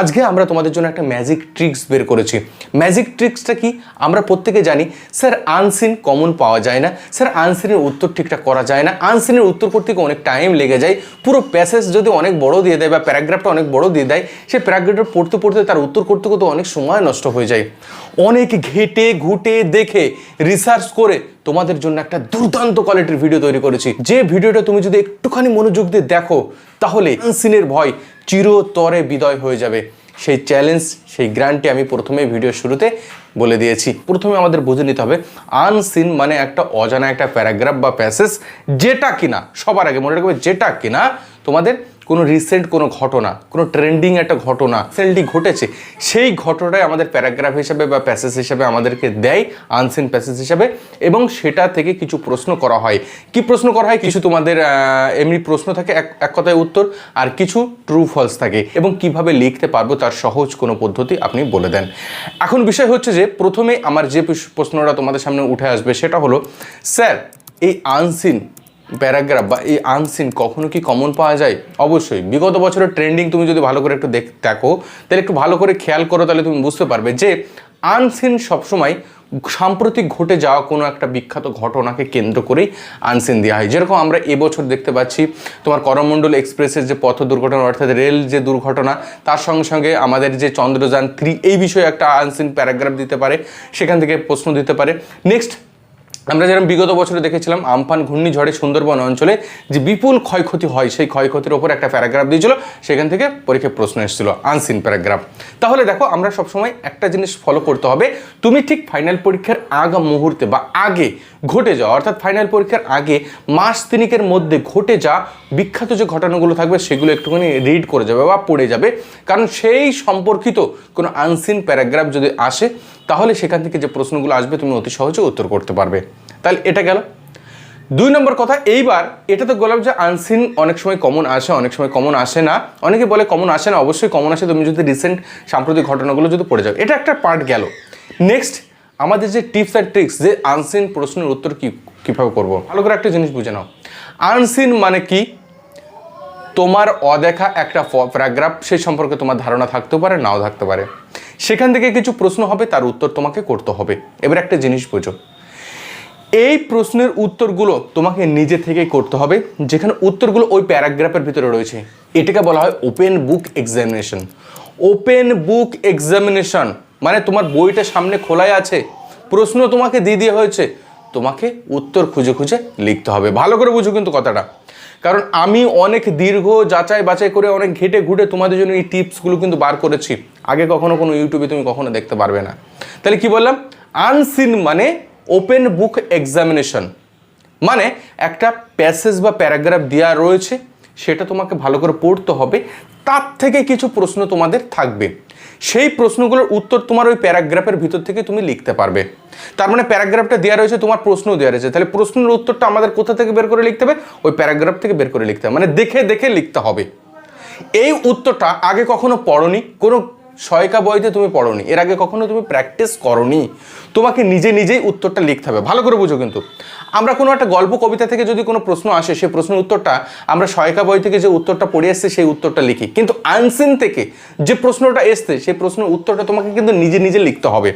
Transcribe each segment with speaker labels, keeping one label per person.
Speaker 1: আজকে আমরা তোমাদের জন্য একটা ম্যাজিক ট্রিক্স বের করেছি। ম্যাজিক ট্রিক্সটা কি? আমরা প্রত্যেকে জানি, স্যার আনসিন কমন পাওয়া যায় না। স্যার আনসিনের উত্তর ঠিকঠাক করা যায় না। আনসিনের উত্তর করতে অনেক টাইম লেগে যায়। পুরো প্যাসেজ যদি অনেক বড় দিয়ে দেয় বা প্যারাগ্রাফটা অনেক বড় দিয়ে দেয়, সেই প্যারাগ্রাফটা পড়তে পড়তে তার উত্তর করতে করতে অনেক সময় নষ্ট হয়ে যায়। অনেক ঘেটে, ঘুটে দেখে রিসার্চ করে তোমাদের জন্য একটা দুর্দান্ত কোয়ালিটির ভিডিও তৈরি করেছি। যে ভিডিওটা তুমি যদি একটুখানি মনোযোগ দিয়ে দেখো, তাহলে আনসিনের ভয় চিরতরে বিদয় হয়ে যাবে। সেই চ্যালেঞ্জ সেই গ্রান্টটি আমি প্রথমে ভিডিও শুরুতে বলে দিয়েছি। প্রথমে আমাদের বুঝে নিতে হবে আনসিন মানে একটা অজানা একটা প্যারাগ্রাফ বা প্যাসেজ যেটা কিনা, সবার আগে মনে রাখবে যেটা কিনা তোমাদের কোনো রিসেন্ট কোনো ঘটনা, কোনো ট্রেন্ডিং একটা ঘটনা রিসেন্টলি ঘটেছে, সেই ঘটনাটাই আমাদের প্যারাগ্রাফ হিসাবে বা প্যাসেজ হিসাবে আমাদেরকে দেয় আনসিন প্যাসেজ হিসাবে, এবং সেটা থেকে কিছু প্রশ্ন করা হয়। কি প্রশ্ন করা হয়? কিছু তোমাদের এমনি প্রশ্ন থাকে, এক এক কথায় উত্তর, আর কিছু ট্রু ফলস থাকে। এবং কীভাবে লিখতে পারব তার সহজ কোনো পদ্ধতি আপনি বলে দেন। এখন বিষয় হচ্ছে যে, প্রথমে আমার যে প্রশ্নটা তোমাদের সামনে উঠে আসবে, সেটা হলো, স্যার, এই আনসিন প্যারাগ্রাফ বা এই আনসিন কখনো কি কমন পাওয়া যায়? অবশ্যই। বিগত বছরের ট্রেন্ডিং তুমি যদি ভালো করে একটু দেখ, দেখো, তাহলে একটু ভালো করে খেয়াল করো, তাহলে তুমি বুঝতে পারবে যে আনসিন সবসময় সাম্প্রতিক ঘটে যাওয়া কোনো একটা বিখ্যাত ঘটনাকে কেন্দ্র করেই আনসিন দেওয়া হয়। যেরকম আমরা এবছর দেখতে পাচ্ছি, তোমার করমণ্ডল এক্সপ্রেসের যে পথ দুর্ঘটনা, অর্থাৎ রেল যে দুর্ঘটনা, তার সঙ্গে সঙ্গে আমাদের যে চন্দ্রযান থ্রি এই বিষয়ে একটা আনসিন প্যারাগ্রাফ দিতে পারে, সেখান থেকে প্রশ্ন দিতে পারে। নেক্সট আমরা যেরকম বিগত বছরে দেখেছিলাম, আমফান ঘূর্ণিঝড়ে সুন্দরবন অঞ্চলে যে বিপুল ক্ষয়ক্ষতি হয়, সেই ক্ষয়ক্ষতির ওপর একটা প্যারাগ্রাফ দিয়েছিল, সেখান থেকে পরীক্ষায় প্রশ্ন এসেছিল আনসিন প্যারাগ্রাফ তাহলে দেখো, আমরা সবসময় একটা জিনিস ফলো করতে হবে, তুমি ঠিক ফাইনাল পরীক্ষার আগ মুহূর্তে বা আগে ঘটে যাওয়া, অর্থাৎ ফাইনাল পরীক্ষার আগে মাস তিনিকের মধ্যে ঘটে যা বিখ্যাত যে ঘটনাগুলো থাকবে, সেগুলো একটুখানি রিড করে যাবে বা পড়ে যাবে, কারণ সেই সম্পর্কিত কোনো আনসিন প্যারাগ্রাফ যদি আসে তাহলে সেখান থেকে যে প্রশ্নগুলো আসবে তুমি অতি সহজে উত্তর করতে পারবে। তাহলে এটা গেল। দুই নম্বর কথা, এইবার এটা তো বললাম যে আনসিন অনেক সময় কমন আসে, অনেক সময় কমন আসে না। অনেকে বলে কমন আসে না, অবশ্যই কমন আসে। তুমি যদি রিসেন্ট সাম্প্রতিক ঘটনাগুলো যদি পড়ে যাও, এটা একটা পার্ট গেল। নেক্সট আমাদের যে টিপস অ্যান্ড ট্রিক্স যে আনসিন প্রশ্নের উত্তর কি, কীভাবে করব? ভালো করে একটা জিনিস বুঝে নাও। আনসিন মানে কি? তোমার অদেখা একটা প্যারাগ্রাফ সেই সম্পর্কে তোমার ধারণা থাকতে পারে, নাও থাকতে পারে। সেখান থেকে কিছু প্রশ্ন হবে, তার উত্তর তোমাকে করতে হবে। এবার একটা জিনিস বোঝো। এই প্রশ্নের উত্তরগুলো তোমাকে নিজে থেকেই করতে হবে, যেখানে উত্তরগুলো ওই প্যারাগ্রাফের ভিতরে রয়েছে। এটাকে বলা হয় open book examination open book examination মানে তোমার বইটা সামনে খোলাই আছে, প্রশ্ন তোমাকে দিয়ে দেওয়া হয়েছে, তোমাকে উত্তর খুঁজে খুঁজে লিখতে হবে। ভালো করে বুঝো কিন্তু কথাটা। কারণ আমি অনেক দীর্ঘ যাচাই বাছাই করে অনেক ঘেটে ঘুটে তোমাদের জন্য এই টিপসগুলো কিন্তু বার করেছি। আগে কখনো কোনো ইউটিউবে তুমি কখনো দেখতে পারবে না। তাহলে কি বললাম? আনসিন মানে ওপেন বুক এক্সামিনেশন মানে একটা প্যাসেজ বা প্যারাগ্রাফ দেওয়া রয়েছে, সেটা তোমাকে ভালো করে পড়তে হবে। তার থেকে কিছু প্রশ্ন তোমাদের থাকবে। সেই প্রশ্নগুলোর উত্তর তোমার ওই প্যারাগ্রাফের ভিতর থেকে তুমি লিখতে পারবে। তার মানে প্যারাগ্রাফটা দেওয়া রয়েছে, তোমার প্রশ্ন দেওয়া রয়েছে। তাহলে প্রশ্নের উত্তরটা আমাদের কোথা থেকে বের করে লিখতে হবে? ওই প্যারাগ্রাফ থেকে বের করে লিখতে হবে। মানে দেখে দেখে লিখতে হবে। এই উত্তরটা আগে কখনো পড়নি, কোনো সহায়িকা বইতে তুমি পড়নি। এর আগে কখনো তুমি প্র্যাকটিস করনি। তোমাকে নিজে নিজেই উত্তরটা লিখতে হবে। ভালো করে বুঝো কিন্তু। আমরা কোনো একটা গল্প, কবিতা থেকে যদি কোনো প্রশ্ন আসে সেই প্রশ্নের উত্তরটা আমরা সহায়িকা বই থেকে যে উত্তরটা পড়ে এসছে, সেই উত্তরটা লিখি। কিন্তু আনসিন থেকে যে প্রশ্নটা এসছে, সেই প্রশ্নের উত্তরটা তোমাকে কিন্তু নিজে নিজে লিখতে হবে।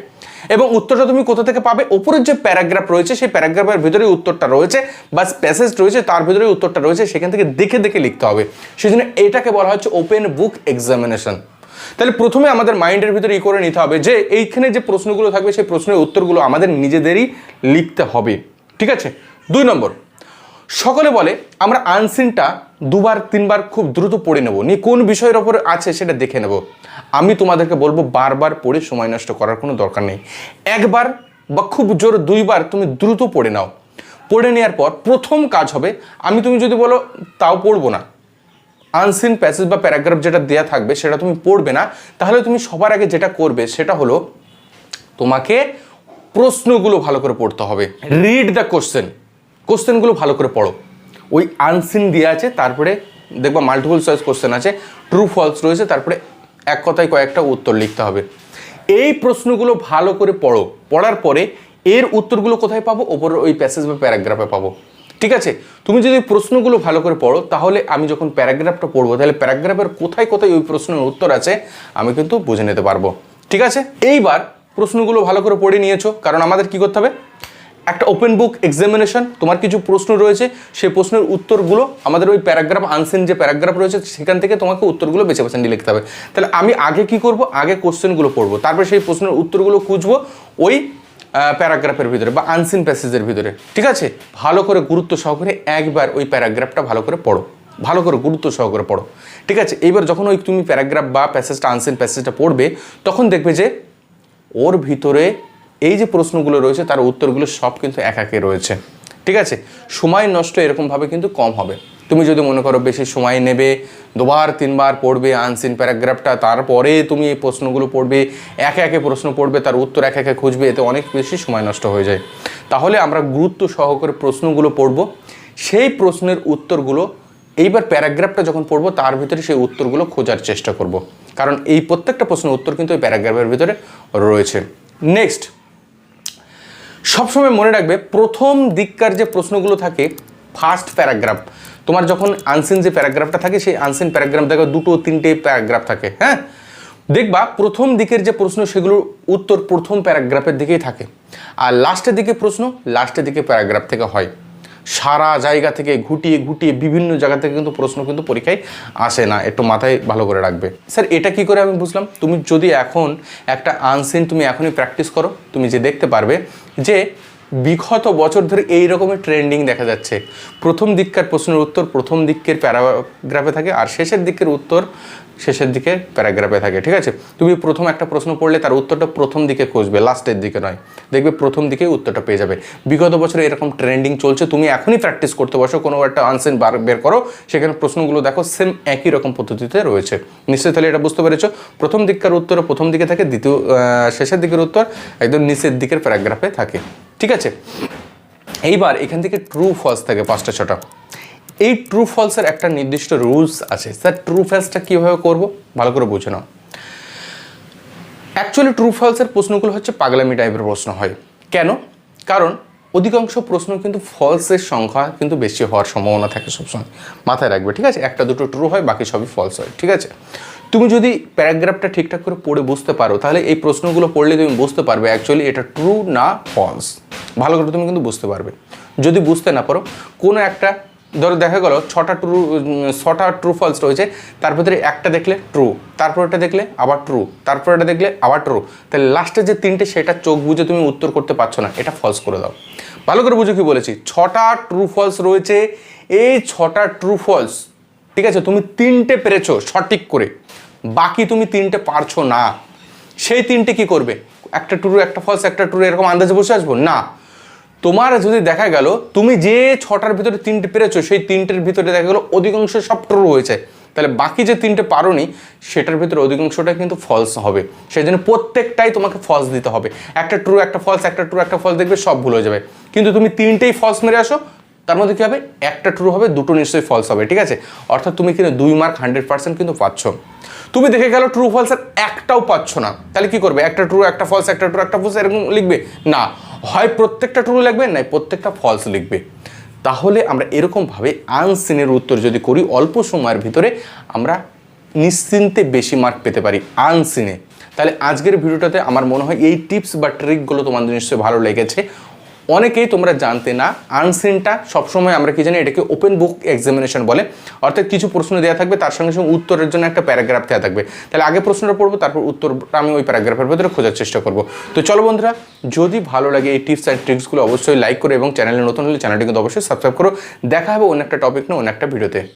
Speaker 1: এবং উত্তরটা তুমি কোথা থেকে পাবে? ওপরের যে প্যারাগ্রাফ রয়েছে, সেই প্যারাগ্রাফের ভিতরেই উত্তরটা রয়েছে বা প্যাসেজ রয়েছে, তার ভিতরেই উত্তরটা রয়েছে। সেখান থেকে দেখে দেখে লিখতে হবে। সেই জন্য এটাকে বলা হচ্ছে ওপেন বুক এক্সামিনেশন তাহলে প্রথমে আমাদের মাইন্ডের ভিতরে ই করে নিতে হবে যে এইখানে যে প্রশ্নগুলো থাকবে, সেই প্রশ্নের উত্তরগুলো আমাদের নিজেদেরই লিখতে হবে। ঠিক আছে? দুই নম্বর। সকলে বলে, আমরা আনসিনটা দুবার, তিনবার খুব দ্রুত পড়ে নেব। নিয়ে কোন বিষয়ের ওপর আছে সেটা দেখে নেব। আমি তোমাদেরকে বলব, বারবার পড়ে সময় নষ্ট করার কোনো দরকার নেই। একবার বা খুব জোর দুইবার তুমি দ্রুত পড়ে নাও। পড়ে নেওয়ার পর প্রথম কাজ হবে, আমি তুমি যদি বলো, তাও পড়ব না। আনসিন প্যাসেজ বা প্যারাগ্রাফ যেটা দেওয়া থাকবে, সেটা তুমি পড়বে না। তাহলে তুমি সবার আগে যেটা করবে, সেটা হলো তোমাকে প্রশ্নগুলো ভালো করে পড়তে হবে। রিড দ্য কোশ্চেন কোশ্চেনগুলো ভালো করে পড়ো। ওই আনসিন দেওয়া আছে, তারপরে দেখবা মাল্টিপল চয়েস কোশ্চেন আছে ট্রু ফলস রয়েছে, তারপরে এক কথায় কয়েকটা উত্তর লিখতে হবে। এই প্রশ্নগুলো ভালো করে পড়ো। পড়ার পরে এর উত্তরগুলো কোথায় পাবো? ওপর ওই প্যাসেজ বা প্যারাগ্রাফে পাবো। ঠিক আছে? তুমি যদি প্রশ্নগুলো ভালো করে পড়ো, তাহলে আমি যখন প্যারাগ্রাফটা পড়ব, তাহলে প্যারাগ্রাফের কোথায় কোথায় ওই প্রশ্নের উত্তর আছে, আমি কিন্তু বুঝে নিতে পারব। ঠিক আছে? এইবার প্রশ্নগুলো ভালো করে পড়ে নিয়েছো, কারণ আমাদের কি করতে হবে? একটা ওপেন বুক এক্সামিনেশন তোমার কিছু প্রশ্ন রয়েছে, সেই প্রশ্নের উত্তরগুলো, আমাদের ওই প্যারাগ্রাফ আনসেন যে প্যারাগ্রাফ রয়েছে, সেখান থেকে তোমাকে উত্তরগুলো বেছে বেছে নিয়ে লিখতে হবে। তাহলে আমি আগে কি করব? আগে কোশ্চেনগুলো পড়ব। তারপরে সেই প্রশ্নের উত্তরগুলো খুঁজবো, ওই প্যারাগ্রাফের ভিতরে বা আনসিন প্যাসেজের ভিতরে। ঠিক আছে? ভালো করে গুরুত্ব সহকারে একবার ওই প্যারাগ্রাফটা ভালো করে পড়ো। ভালো করে গুরুত্ব সহকারে পড়ো। ঠিক আছে? এইবার যখন ওই তুমি প্যারাগ্রাফ বা প্যাসেজটা আনসিন প্যাসেজটা পড়বে, তখন দেখবে যে ওর ভিতরে এই যে প্রশ্নগুলো রয়েছে, তার উত্তরগুলো সব কিন্তু এক একে রয়েছে। ঠিক আছে? সময় নষ্ট এরকমভাবে কিন্তু কম হবে। তুমি যদি মনে করো বেশি সময় নেবে, দুবার, তিনবার পড়বে আনসিন প্যারাগ্রাফটা তারপরে তুমি এই প্রশ্নগুলো পড়বে, একে একে প্রশ্ন পড়বে, তার উত্তর একে একে খুঁজবে, এতে অনেক বেশি সময় নষ্ট হয়ে যায়। তাহলে আমরা গুরুত্ব সহকারে প্রশ্নগুলো পড়ব। সেই প্রশ্নের উত্তরগুলো, এইবার প্যারাগ্রাফটা যখন পড়ব, তার ভিতরে সেই উত্তরগুলো খোঁজার চেষ্টা করব। কারণ এই প্রত্যেকটা প্রশ্নের উত্তর কিন্তু এই প্যারাগ্রাফের ভিতরে রয়েছে। নেক্সট সবসময় মনে রাখবে, প্রথম দিককার যে প্রশ্নগুলো থাকে ফার্স্ট প্যারাগ্রাফ তোমার যখন আনসিন যে প্যারাগ্রাফটা থাকে, সেই আনসিন প্যারাগ্রাফ দেখো, দুটো তিনটে প্যারাগ্রাফ থাকে হ্যাঁ? দেখবা, প্রথম দিকের যে প্রশ্ন, সেগুলোর উত্তর প্রথম প্যারাগ্রাফের দিকেই থাকে। আর লাস্টের দিকে প্রশ্ন লাস্টের দিকে প্যারাগ্রাফ থেকে হয়। সারা জায়গা থেকে ঘুটিয়ে ঘুটিয়ে বিভিন্ন জায়গা থেকে কিন্তু প্রশ্ন কিন্তু পরীক্ষায় আসে না, একটু মাথায় ভালো করে রাখবে। স্যার, এটা কি করে আমি বুঝলাম? তুমি যদি এখন একটা আনসিন তুমি এখনই প্র্যাকটিস করো, তুমি যে দেখতে পারবে যে বিগত বছর ধরে এই রকমের ট্রেন্ডিং দেখা যাচ্ছে। প্রথম দিককার প্রশ্নের উত্তর প্রথম দিকের প্যারাগ্রাফে থাকে আর শেষের দিকের উত্তর শেষের দিকে প্যারাগ্রাফে থাকে, ঠিক আছে? তুমি প্রথম একটা প্রশ্ন পড়লে তার উত্তরটা প্রথম দিকে খুঁজবে লাস্টের দিকে নয়। দেখবে প্রথম দিকে উত্তরটা পেয়ে যাবে। বিগত বছরে এরকম ট্রেন্ডিং চলছে, তুমি এখনই প্র্যাকটিস করতে বসো, কোনো একটা আনসেন বার বের করো, সেখানে প্রশ্নগুলো দেখো সেম একই রকম পদ্ধতিতে রয়েছে। নিশ্চয়ই তাহলে এটা বুঝতে পেরেছ? প্রথম দিককার উত্তর প্রথম দিকে থাকে, দ্বিতীয় শেষের দিকের উত্তর একদম নিচের দিকের প্যারাগ্রাফে থাকে। ঠিক আছে? এইবার এখান থেকে ট্রু ফলস থাকে পাঁচটা, ছটা। এই ট্রু ফলসের একটা নির্দিষ্ট রুলস আছে। স্যার ট্রু ফলসটা কীভাবে করব? ভালো করে বুঝে নাও। অ্যাকচুয়ালি ট্রু ফলসের প্রশ্নগুলো হচ্ছে পাগলামি টাইপের প্রশ্ন হয়। কেন? কারণ অধিকাংশ প্রশ্ন কিন্তু ফলসের সংখ্যা কিন্তু বেশি হওয়ার সম্ভাবনা থাকে সবসময়। মাথায় রাখবে, ঠিক আছে? একটা, দুটো ট্রু হয়, বাকি সবই ফলস হয়, ঠিক আছে? তুমি যদি প্যারাগ্রাফটা ঠিকঠাক করে পড়ে বুঝতে পারো, তাহলে এই প্রশ্নগুলো পড়লে তুমি বুঝতে পারবে অ্যাকচুয়ালি এটা ট্রু না ফলস ভালো করে তুমি কিন্তু বুঝতে পারবে। যদি বুঝতে না পারো, কোনো একটা, ধরো দেখা গেল ছটা ট্রু ছটা ট্রু ফলস রয়েছে, তার ভিতরে একটা দেখলে ট্রু তারপর এটা দেখলে আবার ট্রু তারপর এটা দেখলে আবার ট্রু তাহলে লাস্টে যে তিনটে, সেটা চোখ বুঝে তুমি উত্তর করতে পারছ না, এটা ফলস করে দাও। ভালো করে বুঝো কি বলেছি, ছটা ট্রু ফলস রয়েছে, এই ছটা ট্রু ফলস ঠিক আছে, তুমি তিনটে পেরেছ সঠিক করে, বাকি তুমি তিনটে পারছ না, সেই তিনটে কি করবে? একটা ট্রু একটা ফলস একটা ট্রু এরকম আন্দাজে বসে আসব? না তোমার যদি দেখা গেল, তুমি যে ছটার ভিতরে তিনটে পেরেছ, সেই তিনটের ভিতরে দেখা গেলো অধিকাংশ সব ট্রু হয়েছে। তাহলে বাকি যে তিনটে পারোনি, সেটার ভিতরে অধিকাংশটা কিন্তু ফলস হবে। সেই জন্য প্রত্যেকটাই তোমাকে ফলস দিতে হবে। একটা ট্রু একটা ফলস একটা ট্রু একটা ফলস দেখবে সব ভুল হয়ে যাবে। কিন্তু তুমি তিনটেই ফলস মেরে আসো, তার মধ্যে কী হবে? একটা ট্রু হবে, দুটো নিশ্চয়ই ফলস হবে, ঠিক আছে? অর্থাৎ তুমি কিন্তু দুই মার্ক হান্ড্রেড পার্সেন্ট কিন্তু পাচ্ছ। তুমি দেখে গেলো ট্রু ফলসের একটাও পাচ্ছ না। তাহলে কি করবে? একটা ট্রু একটা ফলস একটা ট্রু একটা ফলস এরকম লিখবে? না। হয় প্রত্যেকটা ট্রু লিখবে না প্রত্যেকটা ফলস লিখবে। তাহলে আমরা এরকমভাবে আনসিনের উত্তর যদি করি, অল্প সময়ের ভিতরে আমরা নিশ্চিন্তে বেশি মার্ক পেতে পারি আনসিনে তাহলে আজকের ভিডিওটাতে আমার মনে হয় এই টিপস বা ট্রিকগুলো তোমাদের নিশ্চয়ই ভালো লেগেছে। অনেকেই তোমরা জানতে না আনসিনটা সবসময় আমরা কি জানি এটাকে ওপেন বুক এক্সামিনেশন বলে। অর্থাৎ কিছু প্রশ্ন দেওয়া থাকবে, তার সঙ্গে সঙ্গে উত্তরের জন্য একটা প্যারাগ্রাফ দেওয়া থাকবে। তাহলে আগে প্রশ্নটা পড়ব, তারপর উত্তর আমি ওই প্যারাগ্রাফের ভেতরে খোঁজার চেষ্টা করব। তো চলো বন্ধুরা, যদি ভালো লাগে এই টিপস অ্যান্ড ট্রিক্সগুলো অবশ্যই লাইক করো এবং চ্যানেলে নতুন হলে চ্যানেলটি কিন্তু অবশ্যই সাবস্ক্রাইব করো। দেখা হবে অন্য একটা টপিক না অন্য একটা ভিডিওতে